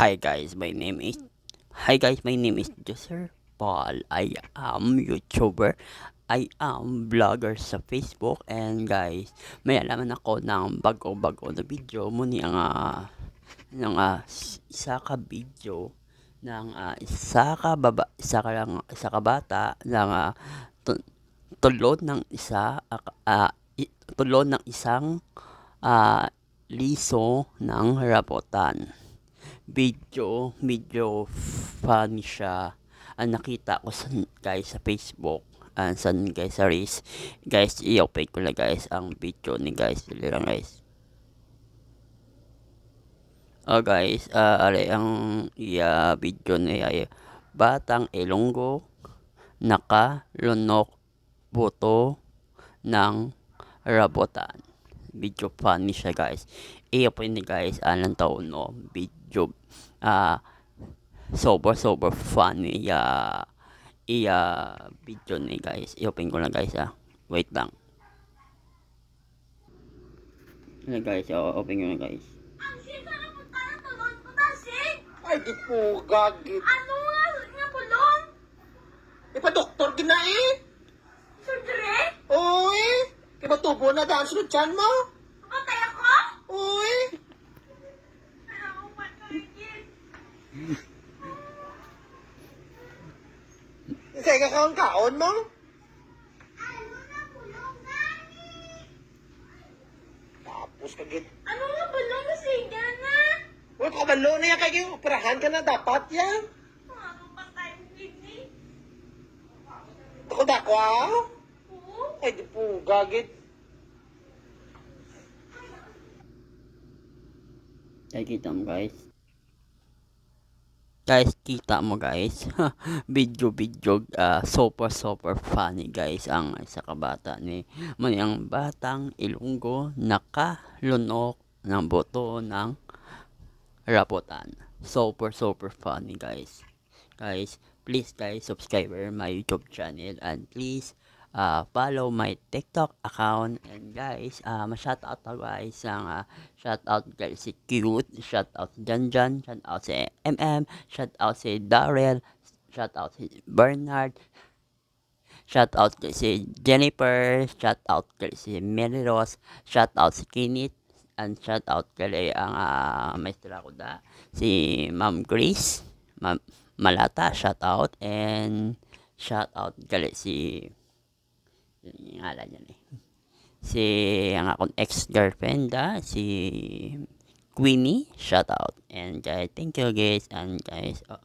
Hi guys, my name is Hi guys, my name is Joser Paul. I am YouTuber. I am vlogger sa Facebook and guys, may alaman ako ng bago-bago na video muni ang ah, ng s- isa ka video ng ah, isa ka baba isa ka lang isa ka bata ng tu- tulod ng isa i- tulod ng isang ah, liso ng rabotan video, medyo funny siya. Ang nakita ko sa, guys sa Facebook, and sa guys sa Reels. Guys, i-open ko lang guys ang video ni guys. Dili lang guys. Oh guys, ah are ang iya video ni ay batang Ilonggo nakalunok buto ng rabotan. Video funny siya guys. I-open ni guys anong taon no video ah sober sober funny ya iya video ni guys. I-open ko lang guys ah. Wait lang. Ano guys, oh, open ko lang guys. Ang sisa na punta ng tulong ko kasi. Ay, di po, gagit. Ano nga nga pulong? Ipa-doktor gina eh. Surgery? Uy, iba tubo na daan sa tiyan mo. Patay ako? Uy, isa ka kang kaon mo. Ano? Tapos kagit. Ano nga pulong kasi gana? Uy, kabalo na yan kayo. Operahan ka na dapat yan. Ano patay ang kidney? Ako dako ah. Oo. Ay, di po, gagit. Ay, kita mo guys. Guys, kita mo guys. video video ah, super super funny guys ang isa ka bata ni mani ang batang Ilonggo nakalunok ng boto ng rapotan. Super super funny guys. Guys, please guys subscribe my YouTube channel and please uh, follow my TikTok account. And guys, uh, ma-shout out ako guys ang uh, shout out guys si Cute, shout out Janjan, shout out si MM, shout out si Darrell, shout out si Bernard, shout out kay si Jennifer, shout out kay si Mary Rose, shout out si Kinit, and shout out kay ang uh, maestra ko da, si Ma'am Grace, Ma'am Malata, shout out, and shout out kay si yung ngalan niya eh. Si ang akong ex-girlfriend ah, si Queenie, shout out. And guys, thank you guys and guys, oh,